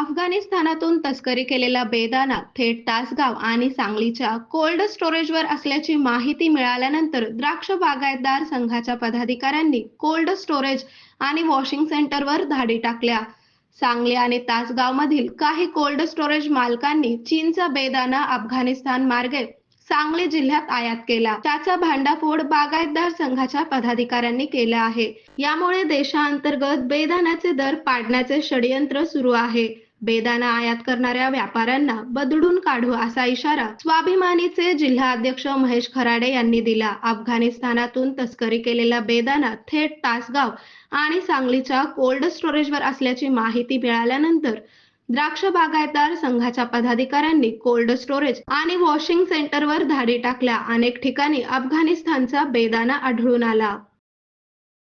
अफगाणिस्तानातून तस्करी केलेला बेदाना थेट तासगाव आणि सांगलीच्या कोल्ड स्टोरेजवर असल्याची माहिती मिळाल्यानंतर द्राक्ष बागायतदार संघाच्या पदाधिकाऱ्यांनी कोल्ड स्टोरेज आणि वॉशिंग सेंटरवर धाडी टाकल्या. सांगली आणि तासगावमधील काही कोल्ड स्टोरेज मालकांनी चीनचा बेदाना अफगाणिस्तान मार्गे सांगली जिल्ह्यात आयात केला. त्याचा भांडाफोड बागायतदार संघाच्या पदाधिकाऱ्यांनी केला आहे. यामुळे देशांतर्गत बेदानाचे दर पाडण्याचे षडयंत्र सुरू आहे. बेदाना आयात करणाऱ्या व्यापाऱ्यांना बदडून काढू असा इशारा स्वाभिमानीचे जिल्हा अध्यक्ष महेश खराडे यांनी दिला. अफगाणिस्तानातून तस्करी केलेला बेदाना थेट तासगाव आणि सांगलीच्या कोल्ड स्टोरेजवर असल्याची माहिती मिळाल्यानंतर द्राक्ष बागायतदार संघाच्या पदाधिकाऱ्यांनी कोल्ड स्टोरेज आणि वॉशिंग सेंटरवर धाडी टाकल्या. अनेक ठिकाणी अफगाणिस्तानचा बेदाना आढळून आला.